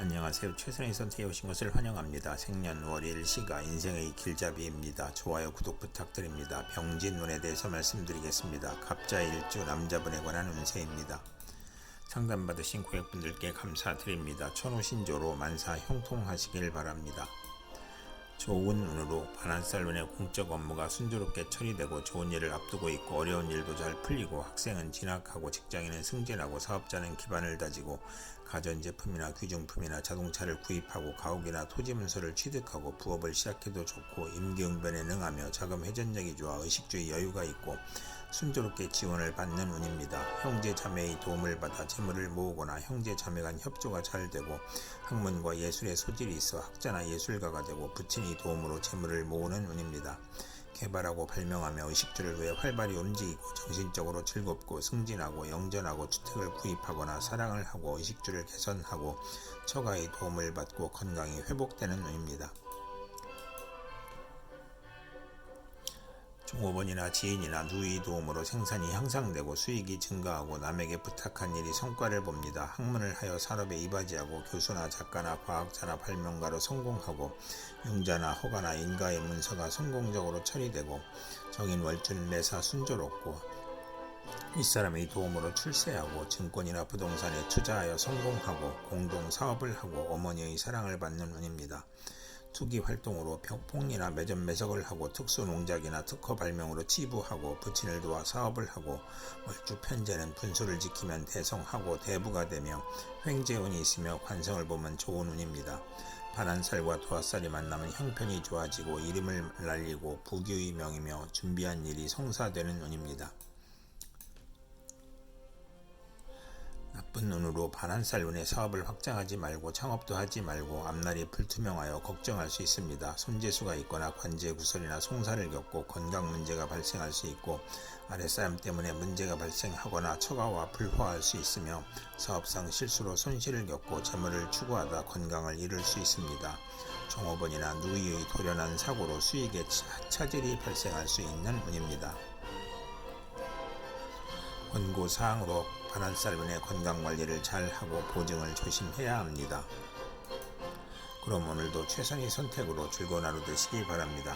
안녕하세요. 최선의 선택에 오신 것을 환영합니다. 생년 월일 시가 인생의 길잡이입니다. 좋아요, 구독 부탁드립니다. 병진운에 대해서 말씀드리겠습니다. 갑자일주 남자분에 관한 운세입니다. 상담받으신 고객분들께 감사드립니다. 천우신조로 만사 형통하시길 바랍니다. 좋은 운으로 반환살론의 공적 업무가 순조롭게 처리되고 좋은 일을 앞두고 있고 어려운 일도 잘 풀리고 학생은 진학하고 직장인은 승진하고 사업자는 기반을 다지고 가전제품이나 귀중품이나 자동차를 구입하고 가옥이나 토지 문서를 취득하고 부업을 시작해도 좋고 임기응변에 능하며 자금 회전력이 좋아 의식주의 여유가 있고 순조롭게 지원을 받는 운입니다. 형제 자매의 도움을 받아 재물을 모으거나 형제 자매 간 협조가 잘 되고 학문과 예술의 소질이 있어 학자나 예술가가 되고 부친의 도움으로 재물을 모으는 운입니다. 개발하고 발명하며 의식주를 위해 활발히 움직이고 정신적으로 즐겁고 승진하고 영전하고 주택을 구입하거나 사랑을 하고 의식주를 개선하고 처가의 도움을 받고 건강이 회복되는 운입니다. 종업원이나 지인이나 누이 도움으로 생산이 향상되고 수익이 증가하고 남에게 부탁한 일이 성과를 봅니다. 학문을 하여 산업에 이바지하고 교수나 작가나 과학자나 발명가로 성공하고 융자나 허가나 인가의 문서가 성공적으로 처리되고 정인 월준 매사 순조롭고 윗사람의 도움으로 출세하고 증권이나 부동산에 투자하여 성공하고 공동 사업을 하고 어머니의 사랑을 받는 운입니다. 투기 활동으로 폭리나 매점 매석을 하고 특수 농작이나 특허 발명으로 치부하고 부친을 도와 사업을 하고 월주 편제는 분수를 지키면 대성하고 대부가 되며 횡재운이 있으며 관성을 보면 좋은 운입니다. 반한살과 도화살이 만나면 형편이 좋아지고 이름을 날리고 부귀의 명이며 준비한 일이 성사되는 운입니다. 나쁜 눈으로 반한살 눈에 사업을 확장하지 말고 창업도 하지 말고 앞날이 불투명하여 걱정할 수 있습니다. 손재수가 있거나 관제 구설이나 송사를 겪고 건강 문제가 발생할 수 있고 아랫사람 때문에 문제가 발생하거나 처가와 불화할 수 있으며 사업상 실수로 손실을 겪고 재물을 추구하다 건강을 잃을 수 있습니다. 종업원이나 누이의 돌연한 사고로 수익에 차질이 발생할 수 있는 운입니다. 원고 사항으로 반환살분의 건강 관리를 잘 하고 보증을 조심해야 합니다. 그럼 오늘도 최선의 선택으로 즐거운 하루 되시기 바랍니다.